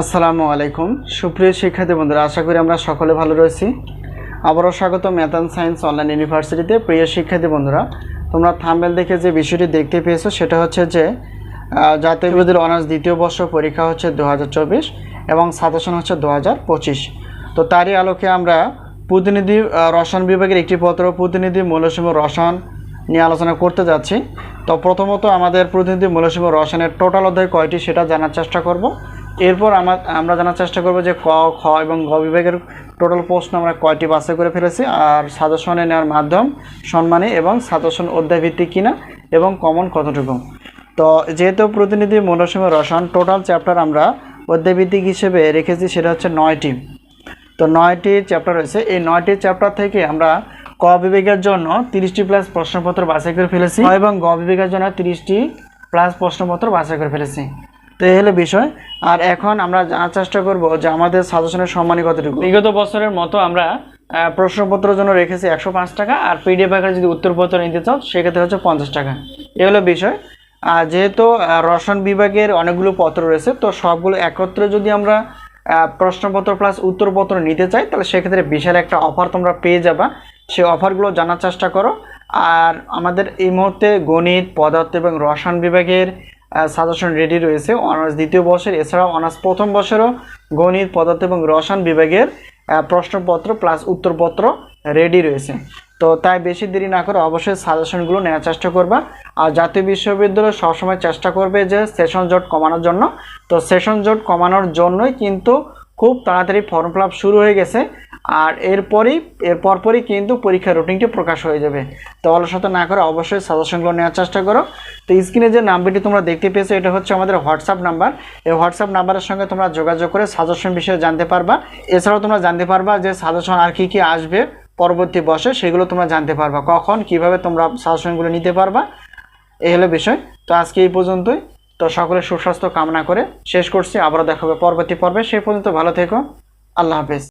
আসসালামু আলাইকুম। সুপ্রিয় শিক্ষার্থী বন্ধুরা, আশা করি আমরা সকলে ভালো রয়েছি। আবারও স্বাগত ম্যাথ অ্যান্ড সায়েন্স অনলাইন ইউনিভার্সিটিতে। প্রিয় শিক্ষার্থী বন্ধুরা, তোমরা থাম্বেল দেখে যে বিষয়টি দেখতে পেয়েছ, সেটা হচ্ছে যে জাতীয় বিদ্যালয় অনার্স দ্বিতীয় বর্ষ পরীক্ষা হচ্ছে দু হাজার চব্বিশ এবং সাজেশন হচ্ছে দু হাজার পঁচিশ। তো তারই আলোকে আমরা প্রতিনিধি রসায়ন বিভাগের একটি পত্র, প্রতিনিধি মৌলসীম রসায়ন নিয়ে আলোচনা করতে যাচ্ছি। তো প্রথমত আমাদের প্রতিনিধি মৌলসীম রসায়নের টোটাল অধ্যায় কয়টি সেটা জানার চেষ্টা করব। এরপর আমরা আমরা জানার চেষ্টা করব যে ক, খ এবং গ বিভাগের টোটাল প্রশ্ন আমরা কয়টি বাছাই করে ফেলেছি, আর সাজেশনে নেওয়ার মাধ্যম, সম্মানী এবং সাজেশন অধ্যায় ভিত্তিক কিনা এবং কমন কতটুকু। তো যেহেতু প্রতিনিধি মৌলসীম রসায়ন টোটাল চ্যাপ্টার আমরা অধ্যায়ভিত্তিক হিসেবে রেখেছি, সেটা হচ্ছে নয়টি। তো নয়টি চ্যাপ্টার রয়েছে। এই নয়টি চ্যাপ্টার থেকে আমরা ক বিভাগের জন্য তিরিশটি প্লাস প্রশ্নপত্র বাছাই করে ফেলেছি এবং গ বিভাগের জন্য তিরিশটি প্লাস প্রশ্নপত্র বাছাই করে ফেলেছি। তো এই হলো বিষয়, আর এখন আমরা জানার চেষ্টা করব যে আমাদের সাজেশনের সম্মানী কতটুকু? বিগত বছরের মতো আমরা প্রশ্নপত্রের জন্য রেখেছি একশো পাঁচ টাকা, আর পিডিএফ আকারে যদি উত্তরপত্র নিতে চাও, সেক্ষেত্রে হচ্ছে পঞ্চাশ টাকা। এ হলো বিষয়। আর যেহেতু রসায়ন বিভাগের অনেকগুলো পত্র রয়েছে, তো সবগুলো একত্রে যদি আমরা প্রশ্নপত্র প্লাস উত্তরপত্র নিতে চাই, তাহলে সেক্ষেত্রে বিশাল একটা অফার তোমরা পেয়ে যাবা। সেই অফারগুলো জানার চেষ্টা করো। আর আমাদের এই মুহূর্তে গণিত, পদার্থ এবং রসায়ন বিভাগের সাজেশন রেডি রয়েছে। অনার্স দ্বিতীয় বর্ষের, এছাড়াও অনার্স প্রথম বছরও গণিত, পদার্থ এবং রসায়ন বিভাগের প্রশ্নপত্র প্লাস উত্তরপত্র রেডি রয়েছে। তো তাই বেশি দেরি না করে অবশ্যই সাজেশনগুলো নেওয়ার চেষ্টা করবা। আর জাতীয় বিশ্ববিদ্যালয় সবসময় চেষ্টা করবে যে সেশন জট কমানোর জন্য। তো সেশন জট কমানোর জন্যই কিন্তু খুব তাড়াতাড়ি ফর্ম ফিল শুরু হয়ে গেছে। আর এরপরই, এর পরপরই কিন্তু পরীক্ষার রুটিনটি প্রকাশ হয়ে যাবে। তো অলসতা না করে অবশ্যই সাজেশনগুলো নেওয়ার চেষ্টা করো। তো স্ক্রিনে যে নাম্বারটি তোমরা দেখতে পেয়েছ, এটা হচ্ছে আমাদের হোয়াটসঅ্যাপ নাম্বার এই হোয়াটসঅ্যাপ নাম্বারের সঙ্গে তোমরা যোগাযোগ করে সাজেশন বিষয়ে জানতে পারবা। এছাড়াও তোমরা জানতে পারবা যে সাজেশন আর কি কি আসবে পরবর্তী বসে, সেগুলো তোমরা জানতে পারবা। কখন, কীভাবে তোমরা সাজেশনগুলো নিতে পারবা এই হলো বিষয়। তো আজকে এই পর্যন্তই। তো সকলের সুস্বাস্থ্য কামনা করে শেষ করছি। আবারও দেখা হবে পরবর্তী পর্বে। সেই পর্যন্ত ভালো থেকো। আল্লাহ হাফেজ।